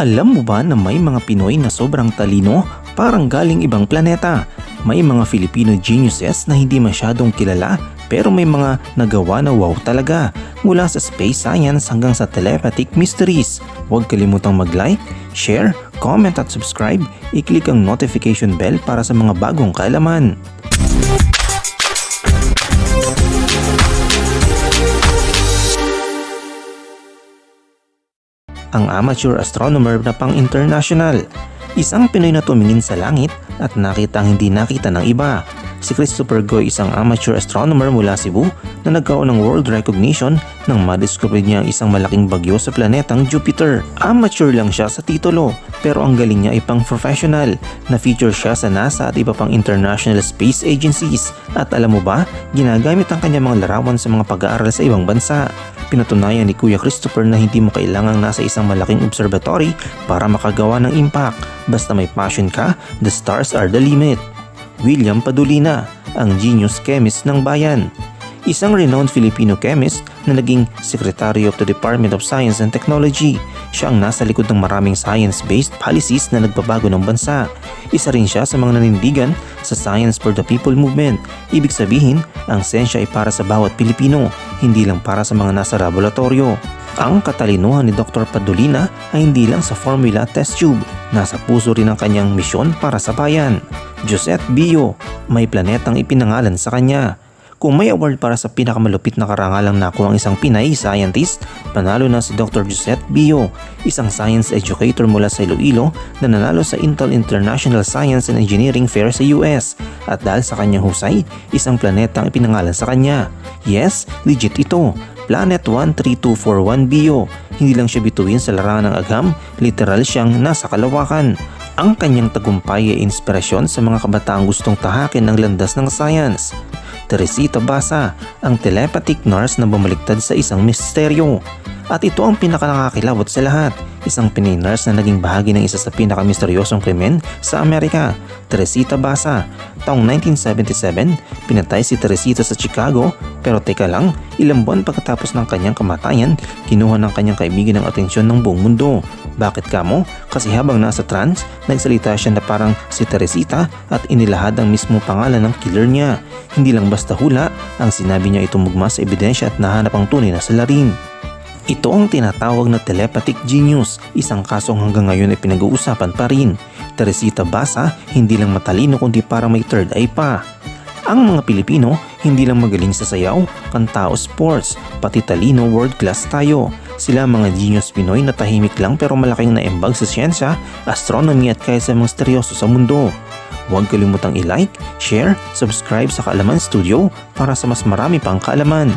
Alam mo ba na may mga Pinoy na sobrang talino parang galing ibang planeta? May mga Filipino geniuses na hindi masyadong kilala pero may mga nagawa na wow talaga mula sa space science hanggang sa telepathic mysteries. Huwag kalimutang mag-like, share, comment at subscribe. I-click ang notification bell para sa mga bagong kaalaman. Ang amateur astronomer na pang-international. Isang Pinoy na tumingin sa langit at nakita ang hindi nakita ng iba. Si Christopher Goy isang amateur astronomer mula Cebu na nagkaroon ng world recognition nang madiscover niya ang isang malaking bagyo sa planetang Jupiter. Amateur lang siya sa titulo pero ang galing niya ay pang professional na feature siya sa NASA at iba pang international space agencies. At alam mo ba, ginagamit ang kanyang mga larawan sa mga pag-aaral sa ibang bansa. Pinatunayan ni Kuya Christopher na hindi mo kailangang nasa isang malaking observatory para makagawa ng impact. Basta may passion ka, the stars are the limit. William Padulina, ang genius chemist ng bayan. Isang renowned Filipino chemist na naging Secretary of the Department of Science and Technology. Siya ang nasa likod ng maraming science-based policies na nagbabago ng bansa. Isa rin siya sa mga nanindigan sa Science for the People movement. Ibig sabihin, ang sensya ay para sa bawat Pilipino, hindi lang para sa mga nasa laboratorio. Ang katalinuhan ni Dr. Padulina ay hindi lang sa formula test tube. Nasa puso rin ang kanyang misyon para sa bayan. Josette Bio, may planetang ipinangalan sa kanya. Kung may award para sa pinakamalupit na karangalang nakuha ang isang Pinay scientist, panalo na si Dr. Josette Bio, isang science educator mula sa Iloilo na nanalo sa Intel International Science and Engineering Fair sa US. At dahil sa kanyang husay, isang planetang ipinangalan sa kanya. Yes, legit ito. Planet 13241 Bio. Hindi lang siya bituin sa larangan ng agham, literal siyang nasa kalawakan. Ang kanyang tagumpay ay inspirasyon sa mga kabataang gustong tahakin ng landas ng science. Teresita Basa, ang telepathic nurse na bumaliktad sa isang misteryo. At ito ang pinakanakakilabot sa lahat, isang Pinay na naging bahagi ng isa sa pinakamisteryosong krimen sa Amerika, Teresita Basa. Taong 1977, pinatay si Teresita sa Chicago pero teka lang, ilang buwan pagkatapos ng kanyang kamatayan, kinuha ng kanyang kaibigan ang atensyon ng buong mundo. Bakit kamo? Kasi habang nasa trance, nagsalita siya na parang si Teresita at inilahad ang mismo pangalan ng killer niya. Hindi lang basta hula, ang sinabi niya itong mugma sa ebidensya at nahanap ang tunay na salarin. Ito ang tinatawag na telepathic genius, isang kasong hanggang ngayon ay pinag-uusapan pa rin. Teresita Basa, hindi lang matalino kundi parang may third eye pa. Ang mga Pilipino, hindi lang magaling sa sayaw, kanta o sports, pati talino world class tayo. Sila mga genius Pinoy na tahimik lang pero malaking naembag sa siyensya, astronomy at kaya sa mga sa mundo. Huwag kalimutang i-like, share, subscribe sa Kaalaman Studio para sa mas marami pang kaalaman.